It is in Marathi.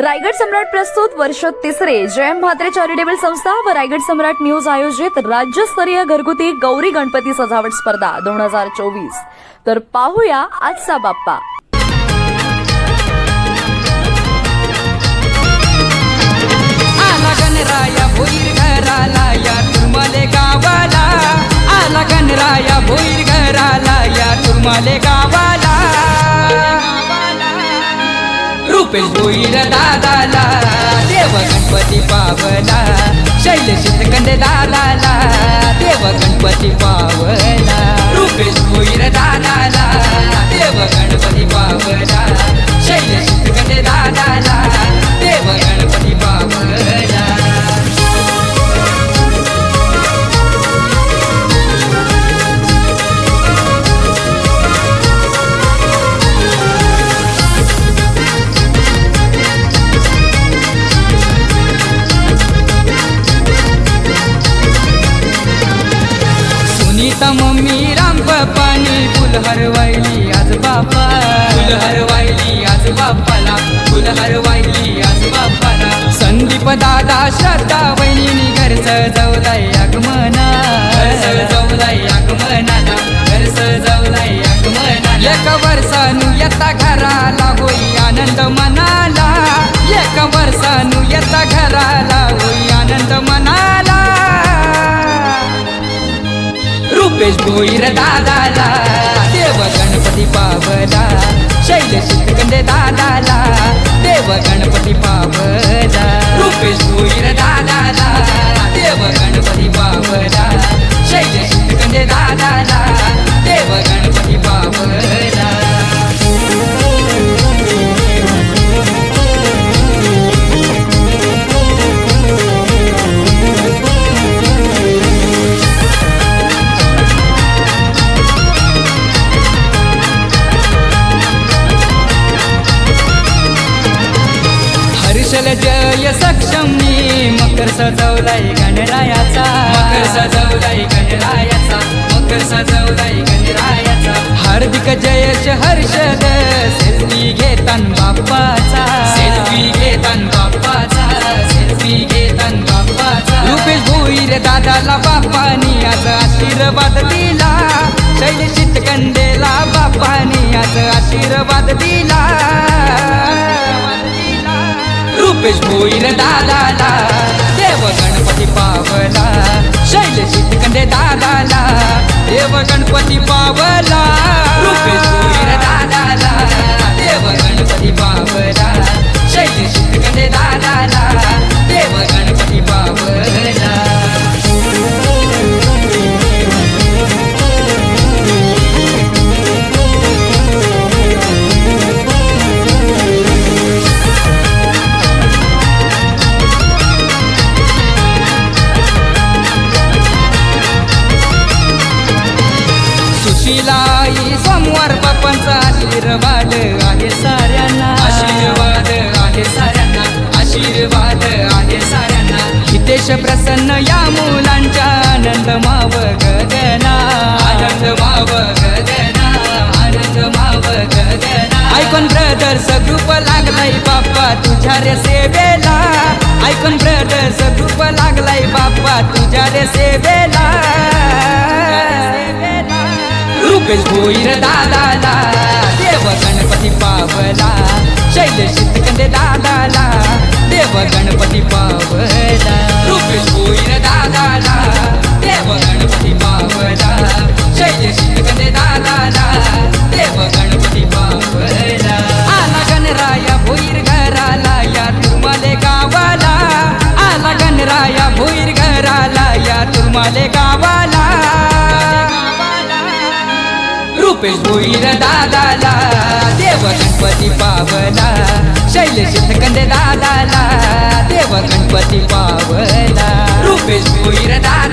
रायगड सम्राट प्रस्तुत वर्ष तिसरे. जयम म्हात्रे चॅरिटेबल संस्था व रायगड सम्राट न्यूज आयोजित राज्यस्तरीय घरगुती गौरी गणपती सजावट स्पर्धा दोन हजार चोवीस. तर पाहूया आजचा बाप्पा. आला गणराया भोईर घराला या तुरमाले गावाला. आला गणराया भोईर घराला या गावाला. रुपेश भोईर दादाला देव गणपती पावला शैलेश कंदे दादाला देव गणपती पावला. रुपेश भोईर दादाला हरवायली आज बापा फुल हरवायली आज बापाला फुल हरवायली आज बापाला संदीप दादा श्रद्धा वहिनी घर सजवलाय आगमना घर सजवलाय आगमनाला. घर सजवलाय आगमनाला. एक वर्षानु येता घराला होई आनंद मनाला. एक वर्षानु येता घराला होई आनंद मनाला. रुपेश भोईर दादाला. पावला शैलेश कंदे दादाला देव गणपती पावला. रुपेश भोईर दादाला देव गणपती पावला शैलेश कंदे दादाला हर्षल जय सक्षमनी मकर सजवलाय गणरायाचा. मकर सजवलाय गणरायाचा. मकर सजवलाय गणरायाचा. हार्दिक जयश हर्षद. सेल्फी घेतान बाप्पाचा. सेल्फी घेतान बाप्पाचा. सेल्फी घेतान बाप्पाचा. रुपेश भोईर दादाला बाप्पानी आज आशीर्वाद दिला. शैलेशित कंडेला बाप्पानी आज आशीर्वाद दिला. रुपेश भोईर दादाला देव गणपती पावला शैलेश कंडे दादाला देव गणपती पावला. तुझ्या रे सेवेला. रुपेश भोईर दादाला देव गणपती पावला शैलेश कंदे दादाला देव गण तुम्हाला गावाला. रुपेश भोईर दादाला देव गणपती पावला शैलेश कंदे दादाला देव गणपती पावला रुपेश भोईर दादा